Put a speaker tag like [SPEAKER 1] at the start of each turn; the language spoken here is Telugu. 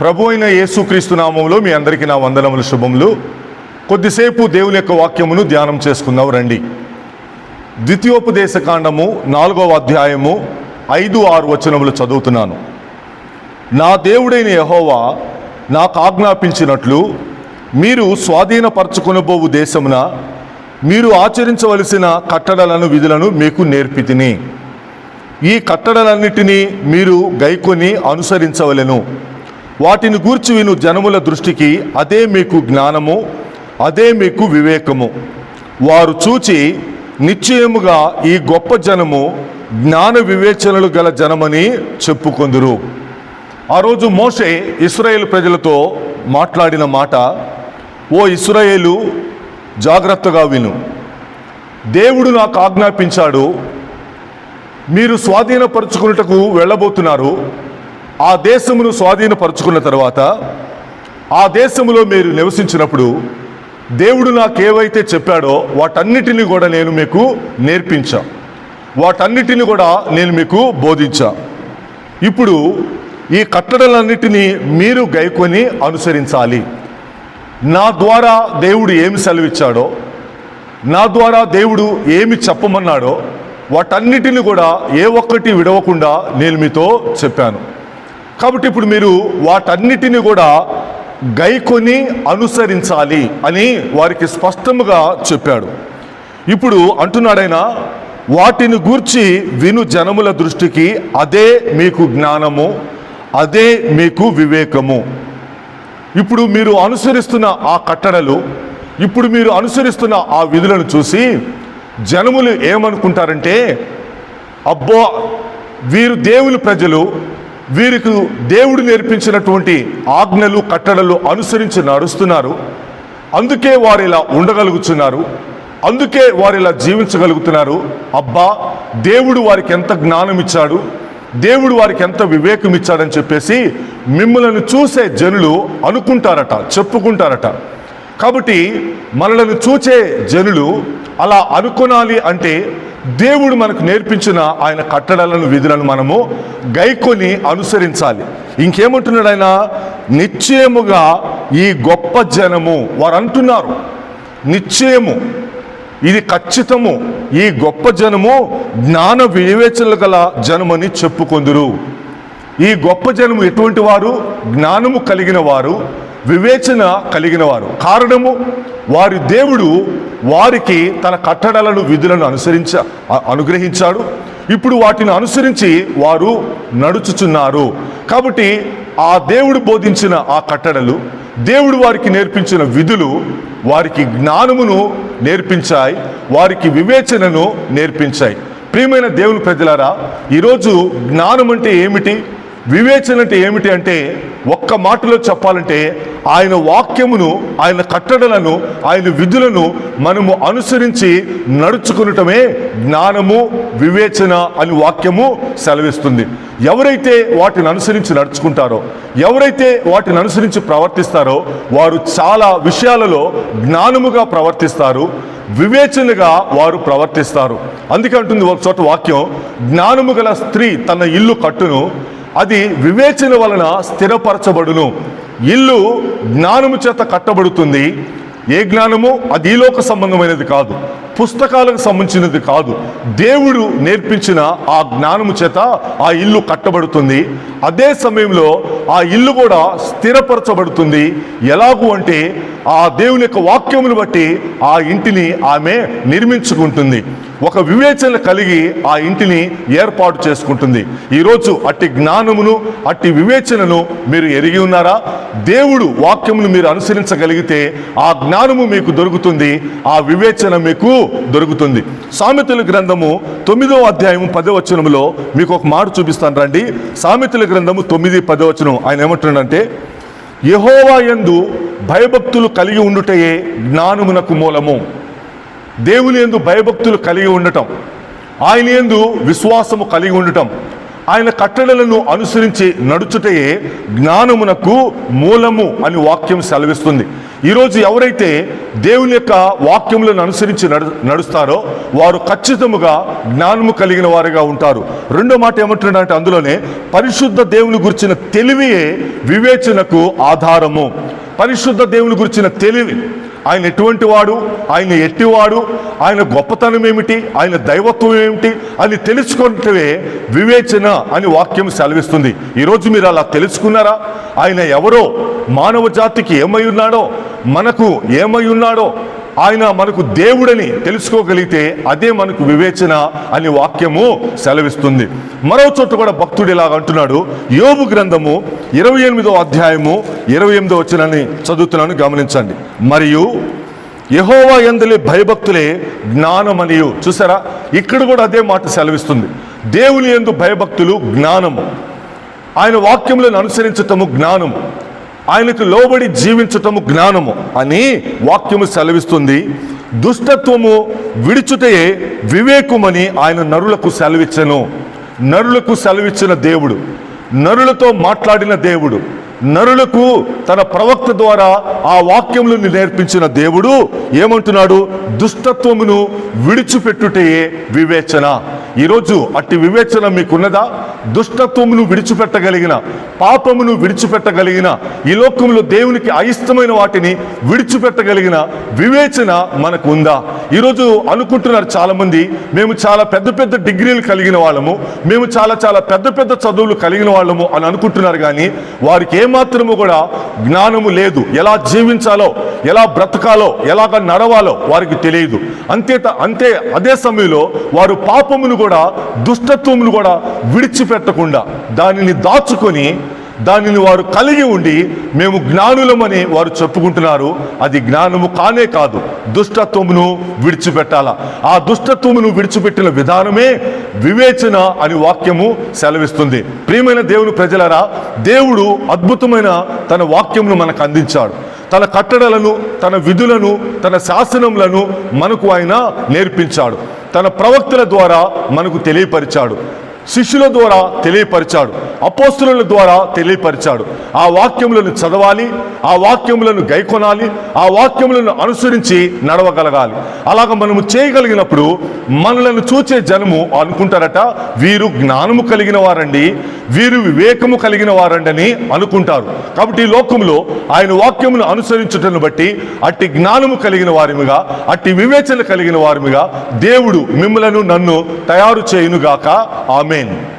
[SPEAKER 1] ప్రభు అయిన యేసుక్రీస్తు నామంలో మీ అందరికీ నా వందనములు శుభములు. కొద్దిసేపు దేవుని యొక్క వాక్యమును ధ్యానం చేసుకుందాం రండి. ద్వితీయోపదేశ కాండము నాలుగవ అధ్యాయము ఐదు ఆరు వచనములు చదువుతున్నాను. నా దేవుడైన యహోవా నాకు ఆజ్ఞాపించినట్లు మీరు స్వాధీనపరచుకొనబోవు దేశమున మీరు ఆచరించవలసిన కట్టడలను విధులను మీకు నేర్పితిని. ఈ కట్టడలన్నిటినీ మీరు గైకొని అనుసరించవలెను. వాటిని గూర్చి విను జనముల దృష్టికి. అదే మీకు జ్ఞానము అదే మీకు వివేకము. వారు చూచి నిశ్చయముగా ఈ గొప్ప జనము జ్ఞాన వివేచనలు గల జనమని చెప్పుకొందురు. ఆ రోజు మోషే ఇస్రాయేల్ ప్రజలతో మాట్లాడిన మాట ఓ ఇస్రాయేలు జాగ్రత్తగా విను. దేవుడు నాకు ఆజ్ఞాపించాడు. మీరు స్వాధీనపరుచుకున్నటకు వెళ్ళబోతున్నారు. ఆ దేశమును స్వాధీనపరుచుకున్న తర్వాత ఆ దేశములో మీరు నివసించినప్పుడు దేవుడు నాకు ఏవైతే చెప్పాడో వాటన్నిటిని కూడా నేను మీకు నేర్పించా. వాటన్నిటిని కూడా నేను మీకు బోధించా. ఇప్పుడు ఈ కట్టడలన్నిటినీ మీరు గైకొని అనుసరించాలి. నా ద్వారా దేవుడు ఏమి సెలవిచ్చాడో నా ద్వారా దేవుడు ఏమి చెప్పమన్నాడో వాటన్నిటిని కూడా ఏ ఒక్కటి విడవకుండా నేను మీతో చెప్పాను. కాబట్టి ఇప్పుడు మీరు వాటన్నిటిని కూడా గైకొని అనుసరించాలి అని వారికి స్పష్టముగా చెప్పాడు. ఇప్పుడు అంటున్నాడైనా వాటిని గూర్చి విను జనముల దృష్టికి అదే మీకు జ్ఞానము అదే మీకు వివేకము. ఇప్పుడు మీరు అనుసరిస్తున్న ఆ కట్టడలు ఇప్పుడు మీరు అనుసరిస్తున్న ఆ విధులను చూసి జనములు ఏమనుకుంటారంటే అబ్బో వీరు దేవుని ప్రజలు వీరికి దేవుడు నేర్పించినటువంటి ఆజ్ఞలు కట్టడలు అనుసరించి నడుస్తున్నారు. అందుకే వారు ఇలా ఉండగలుగుతున్నారు. అందుకే వారు ఇలా జీవించగలుగుతున్నారు. అబ్బా దేవుడు వారికి ఎంత జ్ఞానం ఇచ్చాడు దేవుడు వారికి ఎంత వివేకం ఇచ్చాడని చెప్పేసి మిమ్మల్ని చూసే జనులు అనుకుంటారట చెప్పుకుంటారట. కాబట్టి మనలను చూచే జనులు అలా అనుకోనాలి అంటే దేవుడు మనకు నేర్పించిన ఆయన కట్టడాలను విధులను మనము గైకొని అనుసరించాలి. ఇంకేమంటున్నాడు ఆయన? నిశ్చయముగా ఈ గొప్ప జనము వారు అంటున్నారు నిశ్చయము ఇది ఖచ్చితము ఈ గొప్ప జనము జ్ఞాన వివేచనలు గల జనమని చెప్పుకొందురు. ఈ గొప్ప జనము ఎటువంటి వారు? జ్ఞానము కలిగిన వారు వివేచన కలిగిన వారు. కారణము వారి దేవుడు వారికి తన కట్టడలను విధులను అనుసరించ అనుగ్రహించాడు. ఇప్పుడు వాటిని అనుసరించి వారు నడుచుచున్నారు. కాబట్టి ఆ దేవుడు బోధించిన ఆ కట్టడలు దేవుడు వారికి నేర్పించిన విధులు వారికి జ్ఞానమును నేర్పించాయి వారికి వివేచనను నేర్పించాయి. ప్రియమైన దేవుని ప్రజలారా ఈరోజు జ్ఞానం అంటే ఏమిటి? వివేచన అంటే ఏమిటి అంటే ఒక్క మాటలో చెప్పాలంటే ఆయన వాక్యమును ఆయన కట్టడలను ఆయన విధులను మనము అనుసరించి నడుచుకునటమే జ్ఞానము వివేచన అని వాక్యము సెలవిస్తుంది. ఎవరైతే వాటిని అనుసరించి నడుచుకుంటారో ఎవరైతే వాటిని అనుసరించి ప్రవర్తిస్తారో వారు చాలా విషయాలలో జ్ఞానముగా ప్రవర్తిస్తారు వివేచనగా వారు ప్రవర్తిస్తారు. అందుకే అంటుంది ఒక చోట వాక్యం జ్ఞానము గల స్త్రీ తన ఇల్లు కట్టును అది వివేచన వలన స్థిరపరచబడును. ఇల్లు జ్ఞానము చేత కట్టబడుతుంది. ఏ జ్ఞానము అది ఈలోక సంబంధమైనది కాదు. పుస్తకాలకు సంబంధించినది కాదు. దేవుడు నేర్పించిన ఆ జ్ఞానము చేత ఆ ఇల్లు కట్టబడుతుంది. అదే సమయంలో ఆ ఇల్లు కూడా స్థిరపరచబడుతుంది. ఎలాగూ అంటే ఆ దేవుని యొక్క వాక్యమును బట్టి ఆ ఇంటిని ఆమె నిర్మించుకుంటుంది. ఒక వివేచన కలిగి ఆ ఇంటిని ఏర్పాటు చేసుకుంటుంది. ఈరోజు అట్టి జ్ఞానమును అట్టి వివేచనను మీరు ఎరిగి ఉన్నారా? దేవుడు వాక్యమును మీరు అనుసరించగలిగితే ఆ జ్ఞానము మీకు దొరుకుతుంది ఆ వివేచన మీకు దొరుకుతుంది. సామెతల గ్రంథము తొమ్మిదో అధ్యాయం పదవచనములో మీకు ఒక మాట చూపిస్తాను రండి. సామెతల గ్రంథము తొమ్మిది పదవచనం ఆయన ఏమంటున్నాడంటే యహోవా యందు భయభక్తులు కలిగి ఉండుటయే జ్ఞానమునకు మూలము. దేవుని యందు భయభక్తులు కలిగి ఉండటం ఆయన యందు విశ్వాసము కలిగి ఉండటం ఆయన కట్టడలను అనుసరించి నడుచుటయే జ్ఞానమునకు మూలము అని వాక్యం సెలవిస్తుంది. ఈరోజు ఎవరైతే దేవుని యొక్క వాక్యములను అనుసరించి నడు నడుస్తారో వారు ఖచ్చితముగా జ్ఞానము కలిగిన వారుగా ఉంటారు. రెండో మాట ఏమంటున్నాడంటే అందులోనే పరిశుద్ధ దేవుని గురించిన తెలివియే వివేచనకు ఆధారము. పరిశుద్ధ దేవుని గురించిన తెలివి ఆయన ఎటువంటి వాడు? ఆయన ఎట్టివాడు? ఆయన గొప్పతనం ఏమిటి? ఆయన దైవత్వం ఏమిటి? అని తెలుసుకుంటే వివేచన అని వాక్యం సెలవిస్తుంది. ఈరోజు మీరు అలా తెలుసుకున్నారా? ఆయన ఎవరో? మానవ జాతికి ఏమై ఉన్నాడో? మనకు ఏమై ఉన్నాడో? ఆయన మనకు దేవుడని తెలుసుకోగలిగితే అదే మనకు వివేచన అని వాక్యము సెలవిస్తుంది. మరో చోట కూడా భక్తుడు ఇలాగ అంటున్నాడు. యోబు గ్రంథము ఇరవై ఎనిమిదో అధ్యాయము ఇరవై ఎనిమిదో వచ్చినని చదువుతున్నాను గమనించండి. మరియు యహోవా ఎందలి భయభక్తులే జ్ఞానమనియు. చూసారా? ఇక్కడ కూడా అదే మాట సెలవిస్తుంది. దేవుని ఎందు భయభక్తులు జ్ఞానము. ఆయన వాక్యములను అనుసరించటము జ్ఞానము. ఆయనకు లోబడి జీవించటము జ్ఞానము అని వాక్యము సెలవిస్తుంది. దుష్టత్వము విడుచుటయే వివేకమని ఆయన నరులకు సెలవిచ్చను. నరులకు సెలవిచ్చిన దేవుడు నరులతో మాట్లాడిన దేవుడు నరులకు తన ప్రవక్త ద్వారా ఆ వాక్యములను నేర్పించిన దేవుడు ఏమంటున్నాడు? దుష్టత్వమును విడిచిపెట్టుటయే వివేచన. ఈరోజు అట్టి వివేచన మీకున్నదా? దుష్టత్వమును విడిచిపెట్టగలిగిన పాపమును విడిచిపెట్టగలిగిన ఈ లోకంలో దేవునికి అయిష్టమైన వాటిని విడిచిపెట్టగలిగిన వివేచన మనకు ఉందా ఈరోజు అనుకుంటున్నారు చాలామంది మేము చాలా పెద్ద పెద్ద డిగ్రీలు కలిగిన వాళ్ళము మేము చాలా చాలా పెద్ద పెద్ద చదువులు కలిగిన వాళ్ళము అని అనుకుంటున్నారు కానీ వారికి ఏమాత్రము కూడా జ్ఞానము లేదు. ఎలా జీవించాలో ఎలా బ్రతకాలో ఎలాగ నడవాలో వారికి తెలియదు. అంతే అంతే అదే సమయంలో వారు పాపమును కూడా దుష్టత్వమును కూడా విడిచిపెట్టకుండా దానిని దాచుకొని దానిని వారు కలిగి ఉండి మేము జ్ఞానులమని వారు చెప్పుకుంటున్నారు. అది జ్ఞానము కానే కాదు. దుష్టత్వమును విడిచిపెట్టాల. ఆ దుష్టత్వమును విడిచిపెట్టిన విధానమే వివేచన అని వాక్యము సెలవిస్తుంది. ప్రియమైన దేవుని ప్రజలరా దేవుడు అద్భుతమైన తన వాక్యమును మనకు అందించాడు. తన కట్టడలను తన విధులను తన శాసనములను మనకు ఆయన నేర్పించాడు. తన ప్రవక్తల ద్వారా మనకు తెలియపరిచాడు. శిష్యుల ద్వారా తెలియపరిచాడు అపోస్తుల ద్వారా తెలియపరిచాడు. ఆ వాక్యములను చదవాలి ఆ వాక్యములను గైకొనాలి ఆ వాక్యములను అనుసరించి నడవగలగాలి. అలాగ మనము చేయగలిగినప్పుడు మనలను చూచే జనము అనుకుంటారట వీరు జ్ఞానము కలిగిన వారండి వీరు వివేకము కలిగిన వారండని అనుకుంటారు. కాబట్టి ఈ లోకంలో ఆయన వాక్యమును అనుసరించుటను బట్టి అట్టి జ్ఞానము కలిగిన వారిమిగా అట్టి వివేచన కలిగిన వారిమిగా దేవుడు మిమ్మలను నన్ను తయారు చేయునుగాక. Amén.